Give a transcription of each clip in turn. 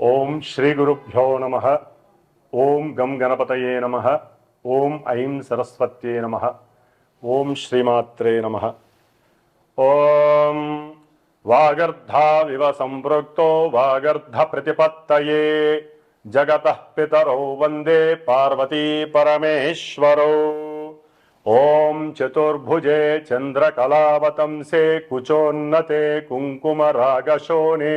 ఓం శ్రీ గురుభ్యో నమ ఓం గం గణపతయే నమ ఓం ఐం సరస్వత్యే నమ ఓం శ్రీమాత్రే నమ ఓం వాగర్ధావివ సంపృక్తో వాగర్ధ ప్రతిపత్తయే జగత పితరౌ వందే పార్వతీ పరమేశ్వరౌ ఓం చతుర్భుజే చంద్రకళావతంసే కుచోన్నతే కుంకుమరాగశోనే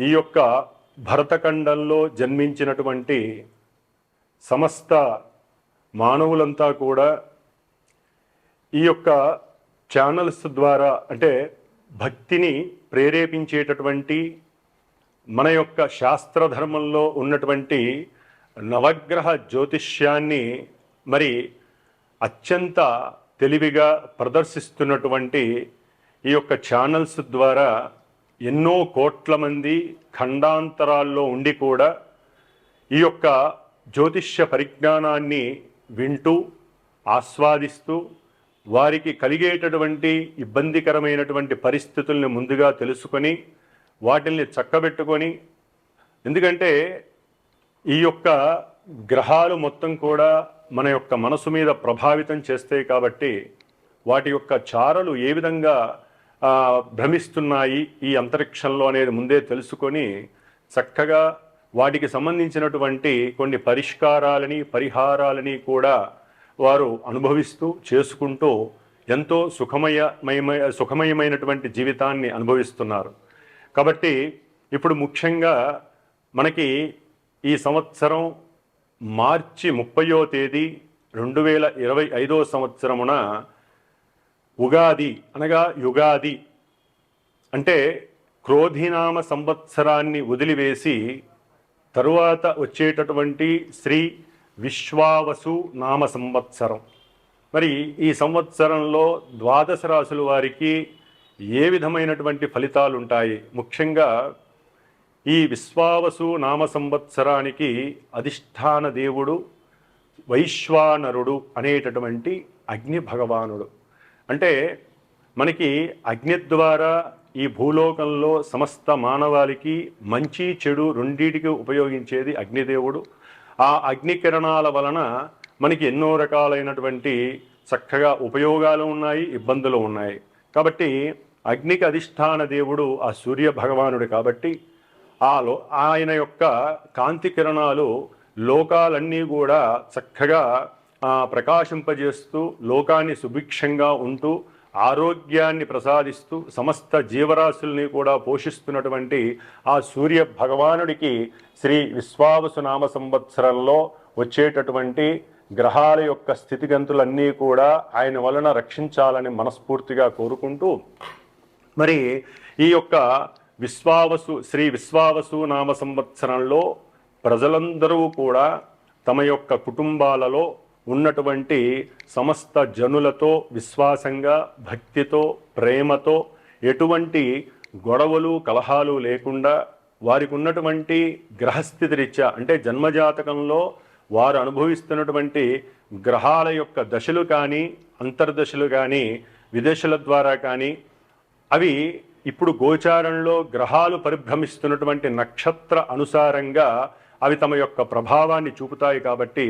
ఈ యొక్క భరతఖండంలో జన్మించినటువంటి సమస్త మానవులంతా కూడా ఈ యొక్క ఛానల్స్ ద్వారా అంటే భక్తిని ప్రేరేపించేటటువంటి మన యొక్క శాస్త్రధర్మంలో ఉన్నటువంటి నవగ్రహ జ్యోతిష్యాన్ని మరి అత్యంత తెలివిగా ప్రదర్శిస్తున్నటువంటి ఈ యొక్క ఛానల్స్ ద్వారా ఎన్నో కోట్ల మంది ఖండాంతరాల్లో ఉండి కూడా ఈ యొక్క జ్యోతిష్య పరిజ్ఞానాన్ని వింటూ ఆస్వాదిస్తూ వారికి కలిగేటటువంటి ఇబ్బందికరమైనటువంటి పరిస్థితుల్ని ముందుగా తెలుసుకొని వాటిల్ని చక్కబెట్టుకొని ఎందుకంటే ఈ యొక్క గ్రహాలు మొత్తం కూడా మన యొక్క మనసు మీద ప్రభావితం చేస్తాయి కాబట్టి వాటి యొక్క చారలు ఏ విధంగా భ్రమిస్తున్నాయి ఈ అంతరిక్షంలో అనేది ముందే తెలుసుకొని చక్కగా వాటికి సంబంధించినటువంటి కొన్ని పరిష్కారాలని పరిహారాలని కూడా వారు అనుభవిస్తూ చేసుకుంటూ ఎంతో సుఖమయమయ సుఖమయమైనటువంటి జీవితాన్ని అనుభవిస్తున్నారు. కాబట్టి ఇప్పుడు ముఖ్యంగా మనకి ఈ సంవత్సరం మార్చి ముప్పయో తేదీ రెండు వేల ఇరవై ఐదో సంవత్సరమున ఉగాది అనగా యుగాది. అంటే క్రోధినామ సంవత్సరాన్ని వదిలివేసి తరువాత వచ్చేటటువంటి శ్రీ విశ్వావసు నామ సంవత్సరం. మరి ఈ సంవత్సరంలో ద్వాదశ రాశుల వారికి ఏ విధమైనటువంటి ఫలితాలు ఉంటాయి ముఖ్యంగా ఈ విశ్వావసు నామ సంవత్సరానికి అధిష్టాన దేవుడు వైశ్వానరుడు అనేటటువంటి అగ్ని భగవానుడు. అంటే మనకి అగ్ని ద్వారా ఈ భూలోకంలో సమస్త మానవాళికి మంచి చెడు రెండింటికి ఉపయోగించేది అగ్నిదేవుడు. ఆ అగ్ని కిరణాల వలన మనకి ఎన్నో రకాలైనటువంటి చక్కగా ఉపయోగాలు ఉన్నాయి ఇబ్బందులు ఉన్నాయి. కాబట్టి అగ్నికి అధిష్టాన దేవుడు ఆ సూర్య భగవానుడు కాబట్టి ఆ లో ఆయన యొక్క కాంతి కిరణాలు లోకాలన్నీ కూడా చక్కగా ప్రకాశింపజేస్తూ లోకాన్ని సుభిక్షంగా ఉంటూ ఆరోగ్యాన్ని ప్రసాదిస్తూ సమస్త జీవరాశుల్ని కూడా పోషిస్తున్నటువంటి ఆ సూర్య భగవానుడికి శ్రీ విశ్వావసు నామ సంవత్సరంలో వచ్చేటటువంటి గ్రహాల యొక్క స్థితిగంతులన్నీ కూడా ఆయన వలన రక్షించాలని మనస్ఫూర్తిగా కోరుకుంటూ మరి ఈ యొక్క విశ్వావసు శ్రీ విశ్వావసు నామ సంవత్సరంలో ప్రజలందరూ కూడా తమ యొక్క కుటుంబాలలో ఉన్నటువంటి సమస్త జనులతో విశ్వాసంగా భక్తితో ప్రేమతో ఎటువంటి గొడవలు కలహాలు లేకుండా వారికి ఉన్నటువంటి గ్రహస్థితి రీత్యా అంటే జన్మజాతకంలో వారు అనుభవిస్తున్నటువంటి గ్రహాల యొక్క దశలు కానీ అంతర్దశలు కానీ విదేశాల ద్వారా కానీ అవి ఇప్పుడు గోచారంలో గ్రహాలు పరిభ్రమిస్తున్నటువంటి నక్షత్ర అనుసారంగా అవి తమ యొక్క ప్రభావాన్ని చూపుతాయి కాబట్టి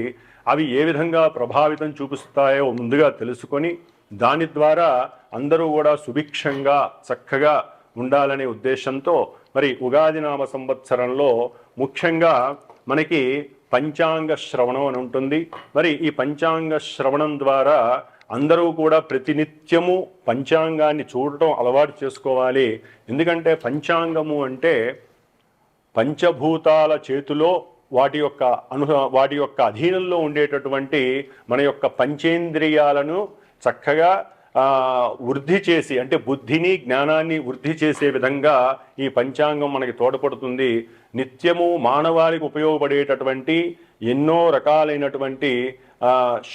అవి ఏ విధంగా ప్రభావితం చూపిస్తాయో ముందుగా తెలుసుకొని దాని ద్వారా అందరూ కూడా సుభిక్షంగా చక్కగా ఉండాలనే ఉద్దేశంతో మరి ఉగాది నామ సంవత్సరంలో ముఖ్యంగా మనకి పంచాంగ శ్రవణం అని ఉంటుంది. మరి ఈ పంచాంగ శ్రవణం ద్వారా అందరూ కూడా ప్రతినిత్యము పంచాంగాన్ని చూడటం అలవాటు చేసుకోవాలి. ఎందుకంటే పంచాంగము అంటే పంచభూతాల చేతిలో వాటి యొక్క అను వాటి యొక్క అధీనంలో ఉండేటటువంటి మన యొక్క పంచేంద్రియాలను చక్కగా వృద్ధి చేసి అంటే బుద్ధిని జ్ఞానాన్ని వృద్ధి చేసే విధంగా ఈ పంచాంగం మనకి తోడ్పడుతుంది. నిత్యము మానవాళికి ఉపయోగపడేటటువంటి ఎన్నో రకాలైనటువంటి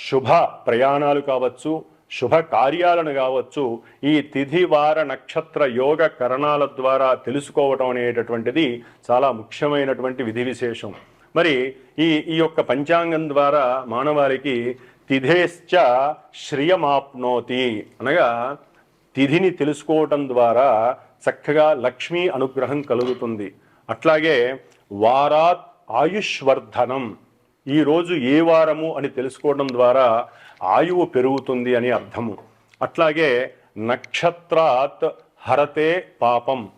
శుభ ప్రయాణాలు కావచ్చు శుభ కార్యాలను కావచ్చు ఈ తిథి వార నక్షత్ర యోగ కరణాల ద్వారా తెలుసుకోవటం అనేటటువంటిది చాలా ముఖ్యమైనటువంటి విధి విశేషం. మరి ఈ ఈ యొక్క పంచాంగం ద్వారా మానవాళికి తిథేశ్చ శ్రియమాప్నోతి. అనగా తిథిని తెలుసుకోవటం ద్వారా చక్కగా లక్ష్మీ అనుగ్రహం కలుగుతుంది. అట్లాగే వారాత్ ఆయుష్వర్ధనం. ఈ రోజు ఏ వారము అని తెలుసుకోవడం ద్వారా ఆయువు పెరుగుతుంది అని అర్థము. అట్లాగే నక్షత్రాత్ హరతే పాపం.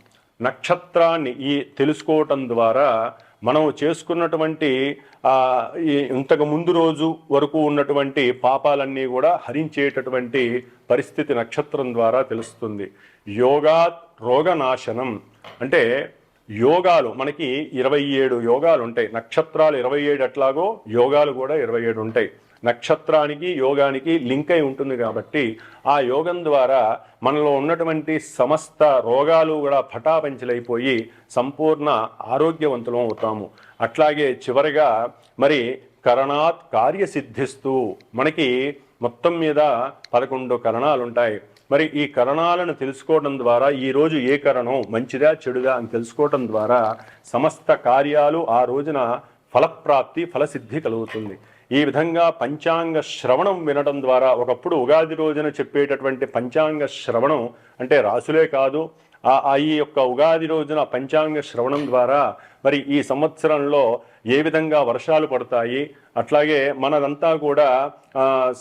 నక్షత్రాన్ని ఈ తెలుసుకోవటం ద్వారా మనం చేసుకున్నటువంటి ఇంతకు ముందు రోజు వరకు ఉన్నటువంటి పాపాలన్నీ కూడా హరించేటటువంటి పరిస్థితి నక్షత్రం ద్వారా తెలుస్తుంది. యోగా రోగనాశనం. అంటే యోగాలు మనకి ఇరవై ఏడు యోగాలు ఉంటాయి. నక్షత్రాలు ఇరవై ఏడు ఎట్లాగో యోగాలు కూడా ఇరవై ఏడు ఉంటాయి. నక్షత్రానికి యోగానికి లింక్ అయి ఉంటుంది కాబట్టి ఆ యోగం ద్వారా మనలో ఉన్నటువంటి సమస్త రోగాలు కూడా పటాపంచలైపోయి సంపూర్ణ ఆరోగ్యవంతులం అవుతాము. అట్లాగే చివరిగా మరి కరణాత్ కార్యసిద్ధిస్తూ మనకి మొత్తం మీద పదకొండు కరణాలు ఉంటాయి మరి ఈ కరణాలను తెలుసుకోవడం ద్వారా ఈ రోజు ఏ కరణం మంచిదా చెడుదా అని తెలుసుకోవడం ద్వారా సమస్త కార్యాలు ఆ రోజున ఫలప్రాప్తి ఫలసిద్ధి కలుగుతుంది. ఈ విధంగా పంచాంగ శ్రవణం వినడం ద్వారా ఒకప్పుడు ఉగాది రోజున చెప్పేటటువంటి పంచాంగ శ్రవణం అంటే రాసులే కాదు ఆ ఈ యొక్క ఉగాది రోజున పంచాంగ శ్రవణం ద్వారా మరి ఈ సంవత్సరంలో ఏ విధంగా వర్షాలు పడతాయి అట్లాగే మనదంతా కూడా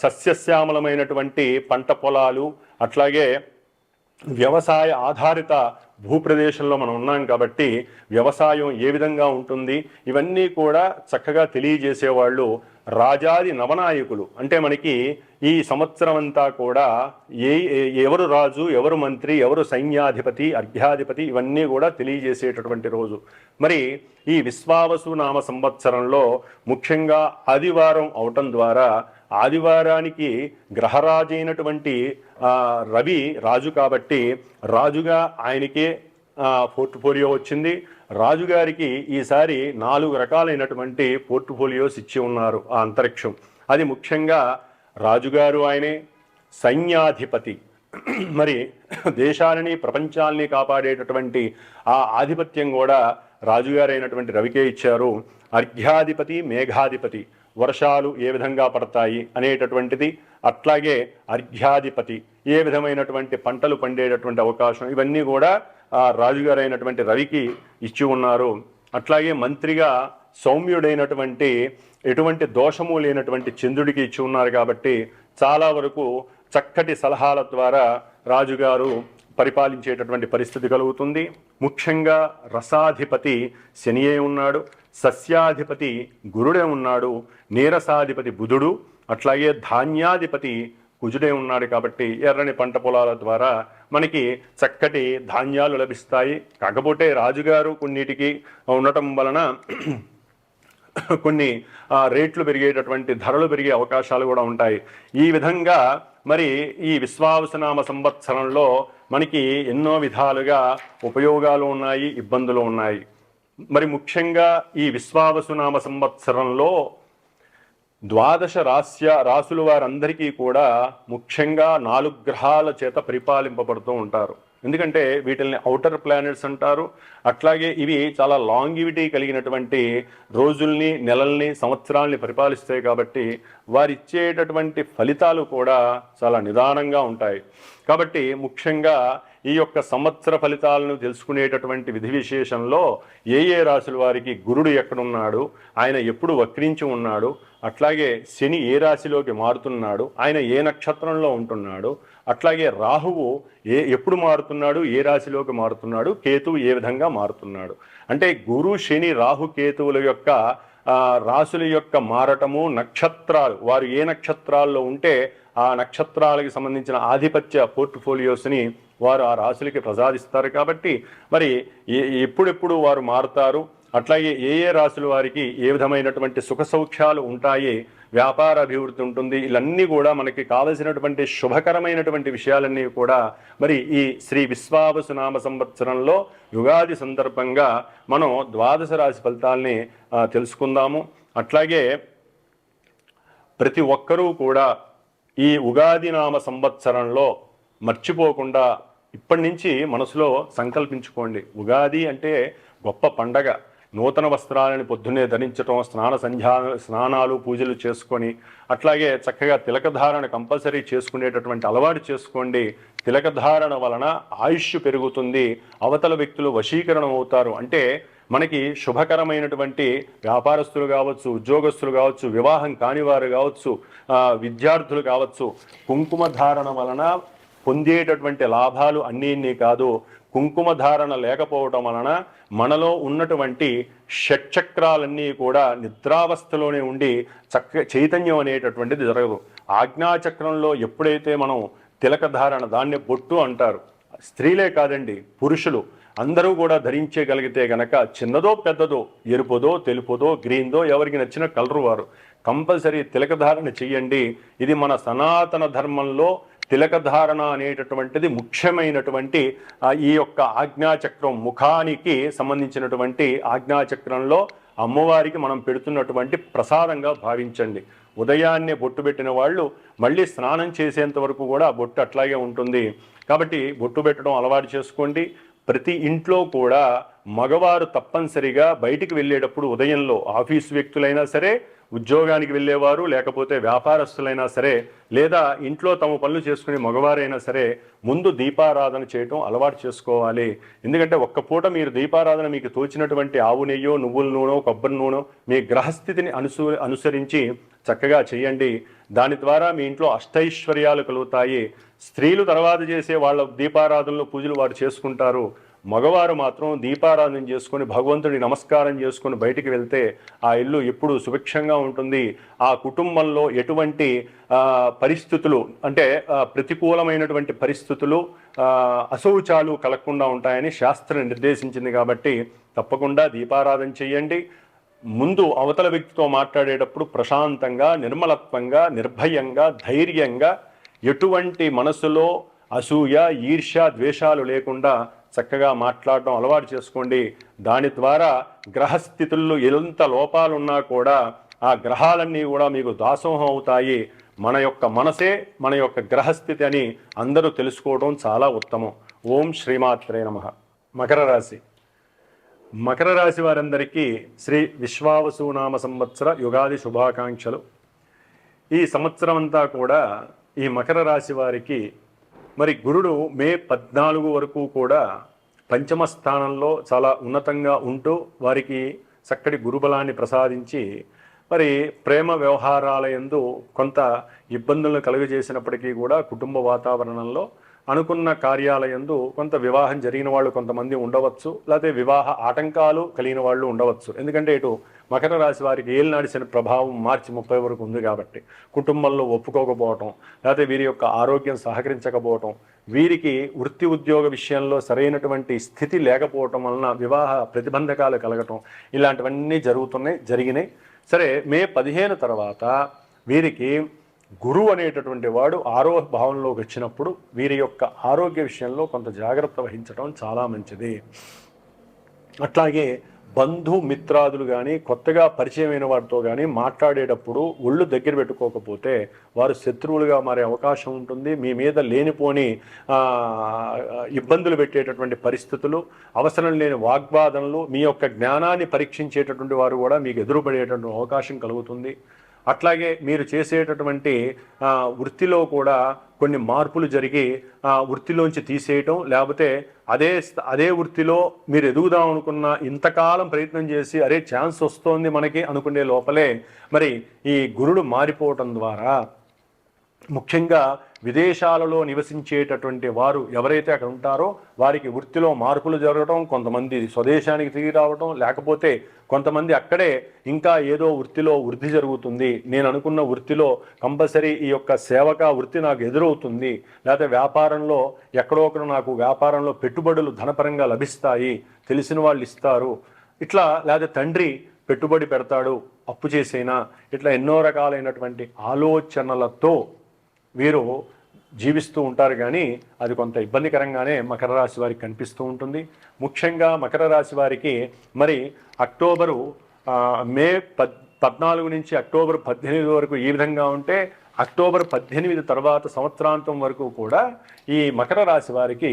సస్యశ్యామలమైనటువంటి పంట పొలాలు అట్లాగే వ్యవసాయ ఆధారిత భూప్రదేశంలో మనం ఉన్నాం కాబట్టి వ్యవసాయం ఏ విధంగా ఉంటుంది ఇవన్నీ కూడా చక్కగా తెలియజేసేవాళ్ళు రాజాది నవనాయకులు. అంటే మనకి ఈ సంవత్సరం అంతా కూడా ఏ ఏ- ఎవరు రాజు ఎవరు మంత్రి ఎవరు సైన్యాధిపతి అర్ఘ్యాధిపతి ఇవన్నీ కూడా తెలియజేసేటటువంటి రోజు. మరి ఈ విశ్వావసు నామ సంవత్సరంలో ముఖ్యంగా ఆదివారం అవటం ద్వారా ఆదివారానికి గ్రహరాజైనటువంటి రవి రాజు కాబట్టి రాజుగా ఆయనకే పోర్ట్ఫోలియో వచ్చింది. రాజుగారికి ఈసారి నాలుగు రకాలైనటువంటి పోర్ట్ఫోలియోస్ ఇచ్చి ఉన్నారు ఆ అంతరిక్షం. అది ముఖ్యంగా రాజుగారు ఆయనే సైన్యాధిపతి. మరి దేశాలని ప్రపంచాల్ని కాపాడేటటువంటి ఆ ఆధిపత్యం కూడా రాజుగారైనటువంటి రవికే ఇచ్చారు. అర్ఘ్యాధిపతి మేఘాధిపతి వర్షాలు ఏ విధంగా పడతాయి అనేటటువంటిది అట్లాగే అర్ఘ్యాధిపతి ఏ విధమైనటువంటి పంటలు పండేటటువంటి అవకాశం ఇవన్నీ కూడా ఆ రాజుగారైనటువంటి రవికి ఇచ్చి ఉన్నారు. అట్లాగే మంత్రిగా సౌమ్యుడైనటువంటి ఎటువంటి దోషము లేనటువంటి చంద్రుడికి ఇచ్చి ఉన్నారు కాబట్టి చాలా వరకు చక్కటి సలహాల ద్వారా రాజుగారు పరిపాలించేటటువంటి పరిస్థితి కలుగుతుంది. ముఖ్యంగా రసాధిపతి శనియే ఉన్నాడు. సస్యాధిపతి గురుడే ఉన్నాడు. నీరసాధిపతి బుధుడు. అట్లాగే ధాన్యాధిపతి కుజుడే ఉన్నాడు కాబట్టి ఎర్రని పంట పొలాల ద్వారా మనకి చక్కటి ధాన్యాలు లభిస్తాయి. కాకపోతే రాజుగారు కొన్నిటికి ఉండటం వలన కొన్ని రేట్లు పెరిగేటటువంటి ధరలు పెరిగే అవకాశాలు కూడా ఉంటాయి. ఈ విధంగా మరి ఈ విశ్వావసనామ సంవత్సరంలో మనకి ఎన్నో విధాలుగా ఉపయోగాలు ఉన్నాయి ఇబ్బందులు ఉన్నాయి. మరి ముఖ్యంగా ఈ విశ్వావసునామ సంవత్సరంలో ద్వాదశ రాస్య రాసుల వారందరికీ కూడా ముఖ్యంగా నాలుగు గ్రహాల చేత పరిపాలింపబడుతూ ఉంటారు. ఎందుకంటే వీటిల్ని అవుటర్ ప్లానెట్స్ అంటారు. అట్లాగే ఇవి చాలా లాంగివిటీ కలిగినటువంటి రోజుల్ని నెలల్ని సంవత్సరాల్ని పరిపాలిస్తాయి కాబట్టి వారిచ్చేటటువంటి ఫలితాలు కూడా చాలా నిదానంగా ఉంటాయి. కాబట్టి ముఖ్యంగా ఈ యొక్క సంవత్సర ఫలితాలను తెలుసుకునేటటువంటి విధి విశేషంలో ఏ ఏ రాశుల వారికి గురుడు ఎక్కడున్నాడు ఆయన ఎప్పుడు వక్రించి ఉన్నాడు అట్లాగే శని ఏ రాశిలోకి మారుతున్నాడు ఆయన ఏ నక్షత్రంలో ఉంటున్నాడు అట్లాగే రాహువు ఏ ఎప్పుడు మారుతున్నాడు ఏ రాశిలోకి మారుతున్నాడు కేతువు ఏ విధంగా మారుతున్నాడు. అంటే గురు శని రాహు కేతువుల యొక్క రాశుల యొక్క మారటము నక్షత్రాలు వారు ఏ నక్షత్రాల్లో ఉంటే ఆ నక్షత్రాలకి సంబంధించిన ఆధిపత్య పోర్ట్ఫోలియోస్ని వారు ఆ రాశులకి ప్రసాదిస్తారు కాబట్టి మరి ఏ- ఎప్పుడెప్పుడు వారు మారుతారు? అట్లాగే ఏ ఏ రాశుల వారికి ఏ విధమైనటువంటి సుఖ సౌఖ్యాలు ఉంటాయి? వ్యాపార అభివృద్ధి ఉంటుంది. ఇవన్నీ కూడా మనకి కావలసినటువంటి శుభకరమైనటువంటి విషయాలన్నీ కూడా మరి ఈ శ్రీ విశ్వావసునామ సంవత్సరంలో యుగాది సందర్భంగా మనం ద్వాదశ రాశి ఫలితాల్ని తెలుసుకుందాము. అట్లాగే ప్రతి ఒక్కరూ కూడా ఈ ఉగాది నామ సంవత్సరంలో మర్చిపోకుండా ఇప్పటి నుంచి మనసులో సంకల్పించుకోండి. ఉగాది అంటే గొప్ప పండగ. నూతన వస్త్రాలని పొద్దున్నే ధరించటం స్నాన సంధ్యా స్నానాలు పూజలు చేసుకొని అట్లాగే చక్కగా తిలకధారణ కంపల్సరీ చేసుకునేటటువంటి అలవాటు చేసుకోండి. తిలకధారణ వలన ఆయుష్ పెరుగుతుంది. అవతల వ్యక్తులు వశీకరణం అవుతారు అంటే మనకి శుభకరమైనటువంటి వ్యాపారస్తులు కావచ్చు ఉద్యోగస్తులు కావచ్చు వివాహం కానివారు కావచ్చు విద్యార్థులు కావచ్చు కుంకుమ ధారణ వలన పొందేటటువంటి లాభాలు అన్నీ కాదు. కుంకుమ ధారణ లేకపోవటం వలన మనలో ఉన్నటువంటి షట్చక్రాలన్నీ కూడా నిద్రావస్థలోనే ఉండి చక్క చైతన్యం అనేటటువంటిది జరగదు. ఆజ్ఞాచక్రంలో ఎప్పుడైతే మనం తిలక ధారణ దాన్ని బొట్టు అంటారు. స్త్రీలే కాదండి పురుషులు. అందరూ కూడా ధరించగలిగితే గనక చిన్నదో పెద్దదో ఎరుపుదో తెలుపుదో గ్రీన్దో ఎవరికి నచ్చిన కలరు వారు. కంపల్సరీ తిలకధారణ చెయ్యండి. ఇది మన సనాతన ధర్మంలో తిలకధారణ అనేటటువంటిది ముఖ్యమైనటువంటి ఈ యొక్క ఆజ్ఞాచక్రం ముఖానికి సంబంధించినటువంటి ఆజ్ఞాచక్రంలో అమ్మవారికి మనం పెడుతున్నటువంటి ప్రసాదంగా భావించండి. ఉదయాన్నే బొట్టు పెట్టిన వాళ్ళు మళ్ళీ స్నానం చేసేంత వరకు కూడా బొట్టు అట్లాగే ఉంటుంది. కాబట్టి బొట్టు పెట్టడం అలవాటు చేసుకోండి. ప్రతి ఇంట్లో కూడా మగవారు తప్పనిసరిగా బయటికి వెళ్ళేటప్పుడు ఉదయంలో ఆఫీస్ వ్యక్తులైనా సరే ఉద్యోగానికి వెళ్ళేవారు లేకపోతే వ్యాపారస్తులైనా సరే లేదా ఇంట్లో తమ పనులు చేసుకునే మగవారైనా సరే ముందు దీపారాధన చేయటం అలవాటు చేసుకోవాలి. ఎందుకంటే ఒక్క పూట మీరు దీపారాధన మీకు తోచినటువంటి ఆవు నెయ్యో నువ్వుల నూనె కొబ్బరి నూనె మీ గ్రహస్థితిని అనుసు అనుసరించి చక్కగా చేయండి. దాని ద్వారా మీ ఇంట్లో అష్టైశ్వర్యాలు కలుగుతాయి. స్త్రీలు తర్వాత చేసే వాళ్ళ దీపారాధనలు పూజలు వారు చేసుకుంటారు. మగవారు మాత్రం దీపారాధన చేసుకొని భగవంతుడి నమస్కారం చేసుకొని బయటికి వెళ్తే ఆ ఇల్లు ఎప్పుడు సుభిక్షంగా ఉంటుంది. ఆ కుటుంబంలో ఎటువంటి పరిస్థితులు అంటే ప్రతికూలమైనటువంటి పరిస్థితులు అశౌచాలు కలగకుండా ఉంటాయని శాస్త్రం నిర్దేశించింది కాబట్టి తప్పకుండా దీపారాధన చేయండి. ముందు అవతల వ్యక్తితో మాట్లాడేటప్పుడు ప్రశాంతంగా నిర్మలత్వంగా నిర్భయంగా ధైర్యంగా ఎటువంటి మనసులో అసూయ ఈర్ష్య ద్వేషాలు లేకుండా చక్కగా మాట్లాడడం అలవాటు చేసుకోండి. దాని ద్వారా గ్రహస్థితుల్లో ఎంత లోపాలున్నా కూడా ఆ గ్రహాలన్నీ కూడా మీకు దాసోహం అవుతాయి. మన యొక్క మనసే మన యొక్క గ్రహస్థితి అని అందరూ తెలుసుకోవడం చాలా ఉత్తమం. ఓం శ్రీమాత్రే నమ. మకర రాశి. మకర రాశి వారందరికీ శ్రీ విశ్వావసునామ సంవత్సర యుగాది శుభాకాంక్షలు. ఈ సంవత్సరం అంతా కూడా ఈ మకర రాశి వారికి మరి గురుడు మే పద్నాలుగు వరకు కూడా పంచమ స్థానంలో చాలా ఉన్నతంగా ఉంటూ వారికి చక్కటి గురుబలాన్ని ప్రసాదించి మరి ప్రేమ వ్యవహారాల యందు కొంత ఇబ్బందులను కలుగజేసినప్పటికీ కూడా కుటుంబ వాతావరణంలో అనుకున్న కార్యాలయందు కొంత వివాహం జరిగిన వాళ్ళు కొంతమంది ఉండవచ్చు లేకపోతే వివాహ ఆటంకాలు కలిగిన వాళ్ళు ఉండవచ్చు. ఎందుకంటే ఇటు మకర రాశి వారికి ఏలినాడిసిన ప్రభావం మార్చి ముప్పై వరకు ఉంది కాబట్టి కుటుంబంలో ఒప్పుకోకపోవటం లేకపోతే వీరి యొక్క ఆరోగ్యం సహకరించకపోవటం వీరికి వృత్తి ఉద్యోగ విషయంలో సరైనటువంటి స్థితి లేకపోవటం వలన వివాహ ప్రతిబంధకాలు కలగటం ఇలాంటివన్నీ జరుగుతున్నాయి జరిగినాయి. సరే మే పదిహేను తర్వాత వీరికి గురువు అనేటటువంటి వాడు ఆరో భావంలోకి వచ్చినప్పుడు వీరి యొక్క ఆరోగ్య విషయంలో కొంత జాగ్రత్త వహించడం చాలా మంచిది. అట్లాగే బంధు మిత్రాదులు కానీ కొత్తగా పరిచయమైన వారితో కానీ మాట్లాడేటప్పుడు ఒళ్ళు దగ్గర పెట్టుకోకపోతే వారు శత్రువులుగా మారే అవకాశం ఉంటుంది. మీ మీద లేనిపోని ఇబ్బందులు పెట్టేటటువంటి పరిస్థితులు అవసరం లేని వాగ్వాదనలు మీ యొక్క జ్ఞానాన్ని పరీక్షించేటటువంటి వారు కూడా మీకు ఎదురుపడేటటువంటి అవకాశం కలుగుతుంది. అట్లాగే మీరు చేసేటటువంటి వృత్తిలో కూడా కొన్ని మార్పులు జరిగి ఆ, వృత్తిలోంచి తీసేయటం లేకపోతే అదే అదే వృత్తిలో మీరు ఎదుగుదాం అనుకున్న ఇంతకాలం ప్రయత్నం చేసి అరే ఛాన్స్ వస్తోంది మనకి అనుకునే లోపలే మరి ఈ గురుడు మారిపోవటం ద్వారా ముఖ్యంగా విదేశాలలో నివసించేటటువంటి వారు ఎవరైతే అక్కడ ఉంటారో వారికి వృత్తిలో మార్పులు జరగడం కొంతమంది స్వదేశానికి తిరిగి రావడం లేకపోతే కొంతమంది అక్కడే ఇంకా ఏదో వృత్తిలో వృద్ధి జరుగుతుంది. నేను అనుకున్న వృత్తిలో కంపల్సరీ ఈ యొక్క సేవక వృత్తి నాకు ఎదురవుతుంది. లేకపోతే వ్యాపారంలో ఎక్కడో ఒకరు నాకు వ్యాపారంలో పెట్టుబడులు ధనపరంగా లభిస్తాయి తెలిసిన వాళ్ళు ఇస్తారు. ఇట్లా లేదా తండ్రి పెట్టుబడి పెడతాడు అప్పు చేసైనా? ఇట్లా ఎన్నో రకాలైనటువంటి ఆలోచనలతో వీరు జీవిస్తూ ఉంటారు కానీ అది కొంత ఇబ్బందికరంగానే మకర రాశి వారికి కనిపిస్తూ ఉంటుంది. ముఖ్యంగా మకర రాశి వారికి మరి అక్టోబరు మే పద్ పద్నాలుగు నుంచి అక్టోబర్ పద్దెనిమిది వరకు ఈ విధంగా ఉంటే అక్టోబర్ పద్దెనిమిది తర్వాత సంవత్సరాంతం వరకు కూడా ఈ మకర రాశి వారికి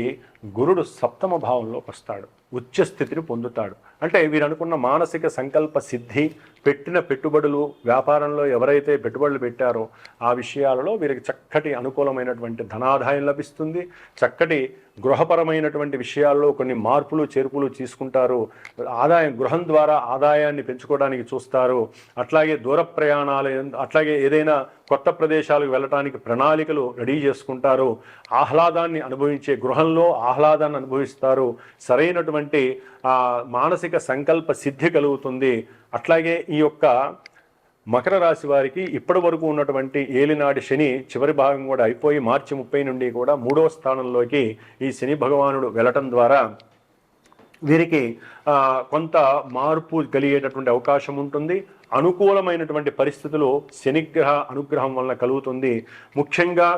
గురుడు సప్తమ భావంలోకి వస్తాడు. ఉచ్చ స్థితిని పొందుతాడు. అంటే వీరు అనుకున్న మానసిక సంకల్ప సిద్ధి పెట్టిన పెట్టుబడులు వ్యాపారంలో ఎవరైతే పెట్టుబడులు పెట్టారో ఆ విషయాలలో వీరికి చక్కటి అనుకూలమైనటువంటి ధనాదాయం లభిస్తుంది. చక్కటి గృహపరమైనటువంటి విషయాల్లో కొన్ని మార్పులు చేర్పులు తీసుకుంటారు. ఆదాయం గృహం ద్వారా ఆదాయాన్ని పెంచుకోవడానికి చూస్తారు. అట్లాగే దూర ప్రయాణాలు అట్లాగే ఏదైనా కొత్త ప్రదేశాలకు వెళ్ళటానికి ప్రణాళికలు రెడీ చేసుకుంటారు. ఆహ్లాదాన్ని అనుభవించే గృహంలో ఆహ్లాదాన్ని అనుభవిస్తారు. సరైనటువంటి మానసిక సంకల్ప సిద్ధి కలుగుతుంది. అట్లాగే ఈ యొక్క మకర రాశి వారికి ఇప్పటి వరకు ఉన్నటువంటి ఏలినాటి శని చివరి భాగం కూడా అయిపోయి మార్చి ముప్పై నుండి కూడా మూడో స్థానంలోకి ఈ శని భగవానుడు వెళ్ళటం ద్వారా వీరికి కొంత మార్పు కలిగేటటువంటి అవకాశం ఉంటుంది. అనుకూలమైనటువంటి పరిస్థితులు శనిగ్రహ అనుగ్రహం వలన కలుగుతుంది. ముఖ్యంగా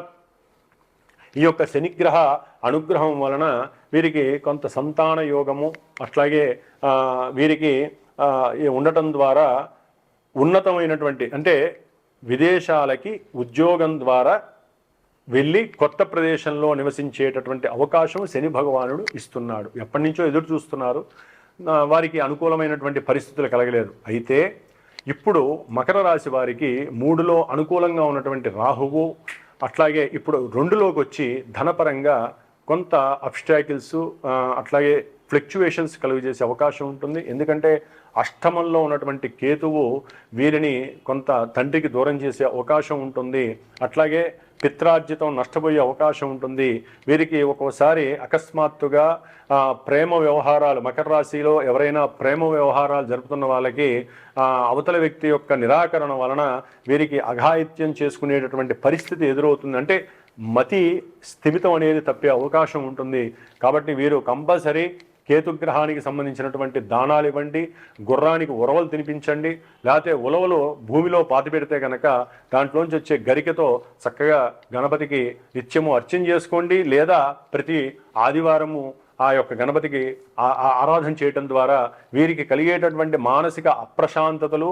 ఈ యొక్క శనిగ్రహ అనుగ్రహం వలన వీరికి కొంత సంతాన యోగము అట్లాగే వీరికి ఉండటం ద్వారా ఉన్నతమైనటువంటి అంటే విదేశాలకి ఉద్యోగం ద్వారా వెళ్ళి కొత్త ప్రదేశంలో నివసించేటటువంటి అవకాశం శని భగవానుడు ఇస్తున్నాడు. ఎప్పటి నుంచో ఎదురు చూస్తున్నారు. వారికి అనుకూలమైనటువంటి పరిస్థితులు కలగలేదు. అయితే ఇప్పుడు మకర రాశి వారికి మూడులో అనుకూలంగా ఉన్నటువంటి రాహువు అట్లాగే ఇప్పుడు రెండులోకి వచ్చి ధనపరంగా కొంత అబ్స్టాకిల్స్ అట్లాగే ఫ్లక్చువేషన్స్ కలుగజేసే అవకాశం ఉంటుంది. ఎందుకంటే అష్టమంలో ఉన్నటువంటి కేతువు వీరిని కొంత తండ్రికి దూరం చేసే అవకాశం ఉంటుంది. అట్లాగే పిత్రార్జితం నష్టపోయే అవకాశం ఉంటుంది. వీరికి ఒక్కోసారి అకస్మాత్తుగా ప్రేమ వ్యవహారాలు మకర రాశిలో ఎవరైనా ప్రేమ వ్యవహారాలు జరుపుతున్న వాళ్ళకి అవతల వ్యక్తి యొక్క నిరాకరణ వలన వీరికి అఘాయిత్యం చేసుకునేటటువంటి పరిస్థితి ఎదురవుతుంది. అంటే మతి స్థిమితం అనేది తప్పే అవకాశం ఉంటుంది. కాబట్టి వీరు కంపల్సరీ కేతుగ్రహానికి సంబంధించినటువంటి దానాలు ఇవ్వండి గుర్రానికి ఉరవలు తినిపించండి లేకపోతే ఉలవలు భూమిలో పాతి పెడితే కనుక దాంట్లోంచి వచ్చే గరికతో చక్కగా గణపతికి నిత్యము అర్చన చేసుకోండి లేదా ప్రతి ఆదివారము ఆ యొక్క గణపతికి ఆరాధన చేయటం ద్వారా వీరికి కలిగేటటువంటి మానసిక అప్రశాంతతలు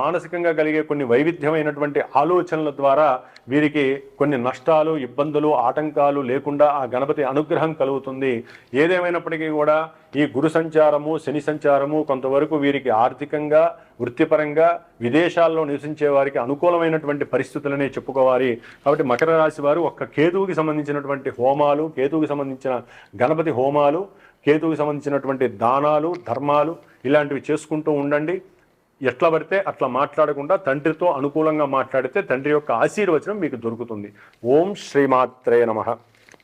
మానసికంగా కలిగే కొన్ని వైవిధ్యమైనటువంటి ఆలోచనల ద్వారా వీరికి కొన్ని నష్టాలు ఇబ్బందులు ఆటంకాలు లేకుండా ఆ గణపతి అనుగ్రహం కలుగుతుంది. ఏదేమైనప్పటికీ కూడా ఈ గురు సంచారము శని సంచారము కొంతవరకు వీరికి ఆర్థికంగా వృత్తిపరంగా విదేశాల్లో నివసించే వారికి అనుకూలమైనటువంటి పరిస్థితులనే చెప్పుకోవాలి. కాబట్టి మకర రాశి వారు ఒక్క కేతువుకి సంబంధించినటువంటి హోమాలు కేతువుకి సంబంధించిన గణపతి హోమాలు కేతువుకి సంబంధించినటువంటి దానాలు ధర్మాలు ఇలాంటివి చేసుకుంటూ ఉండండి. ఎట్లా పడితే అట్లా మాట్లాడకుండా తండ్రితో అనుకూలంగా మాట్లాడితే తండ్రి యొక్క ఆశీర్వచనం మీకు దొరుకుతుంది. ఓం శ్రీమాత్రే నమః.